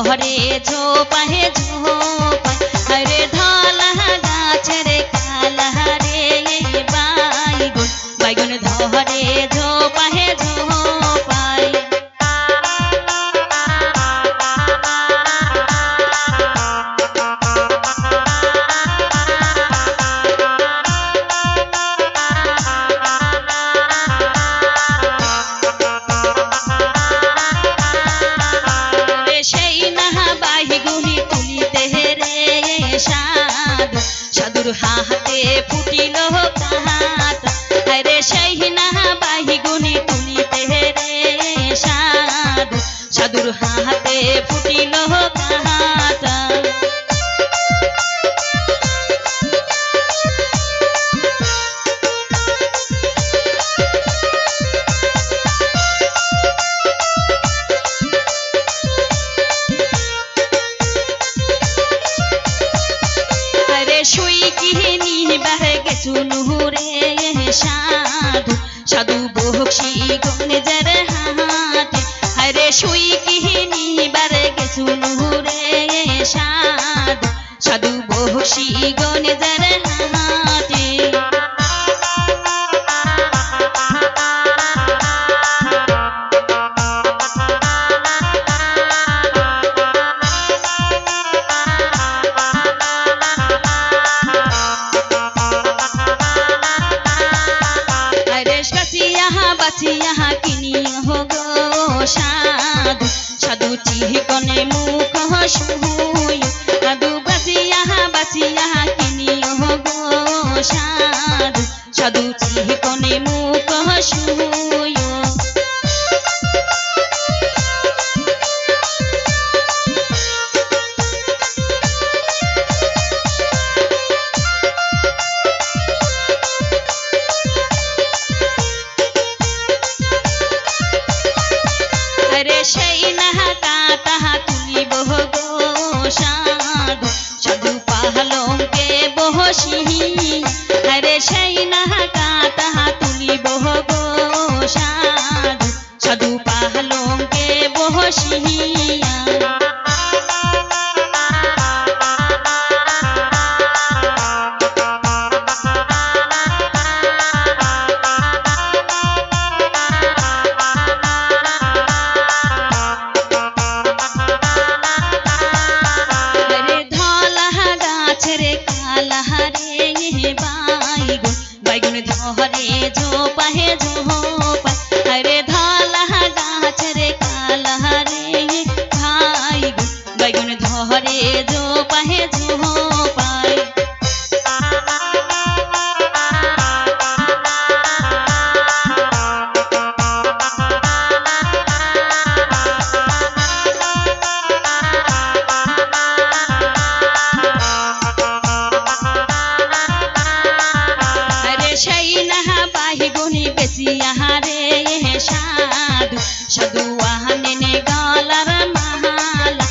ধরে ঝোপাহে ঝোপা রে ধলা কালা রে বাইগুন বাইগুন ধরে সাধু সাধুর হাতে ফুটিল কাহাত আরে নাহা বাহি গুনি তুলিতে রে সাধু। সাধুর হাতে ফুটিল কাহাত সাধু সাধু বহসি গনে যার হাতে। হরে শুই কিহিনি, বারে গেছু নুরে সাধু সাধু বহসি গনে হাতে। সাধু সাধু চিহিকনে মুখ হসুয় সাধু বাসিয়া বাসিয়া কিনিও গো সাধু সাধু চিহিকনে মুখ হসুয় সাধু সাধু পাহলঙ্কে বহসি রে সেই নাহা কাতাহা তুলিব গো সাধু সাধু বহসিয়া বাইগুন বাইগুন ধরে ঝোপাহে ঝোপায় রে ধলা গাছের কালা রে বাইগুন বাইগুন ধরে ঝোপাহে ঝোপায় বেশি আহারে সাধু সাধু আহানে নে গলার মাহালা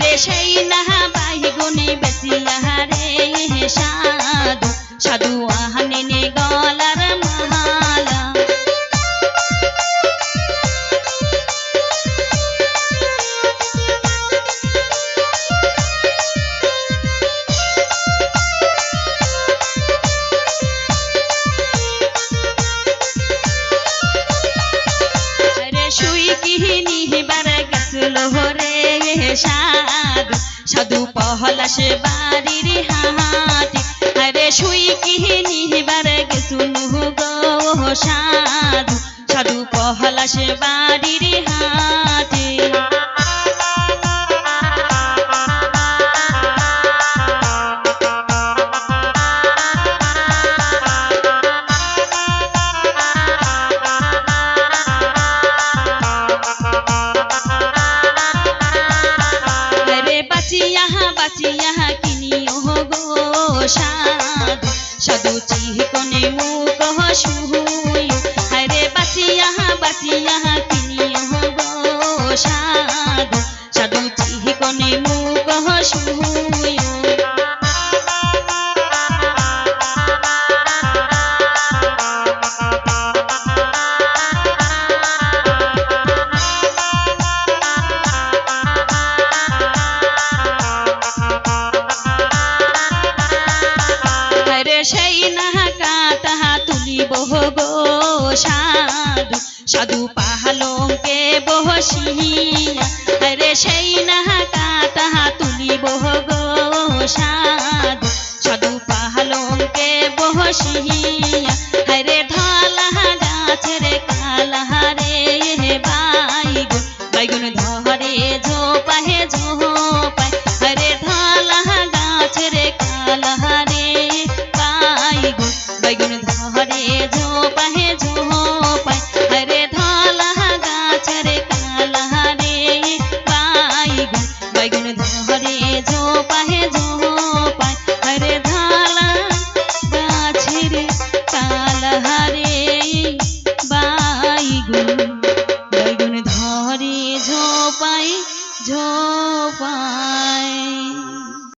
রে সেই নাহা বাহি গুনি বেশি আহারে সাধু সাধু আহানে নে গলার বারে হরে সাধু সাধু পহলাস বাড়ির হাটি আরে শুই কিহিনি বারে গেছুন গো সাধু। সাধু পহলাস বাড়ির হাটি বাঁচিয়া কিনি ও গো সাধু। সাধু চিকনে মুখ সুই হায় রে বাঁচিয়া বাঁচিয়া কিনি ও গো সাধু। কাতাহা তুলিব গো সাধু। সাধু পাহালকে বহসিয়া রে সেই না কাতাহা তুলিব গো সাধু। সাধু পাহালকে বহসিয়া বাইগুন ধরে ঝোপাহে ঝোপায়।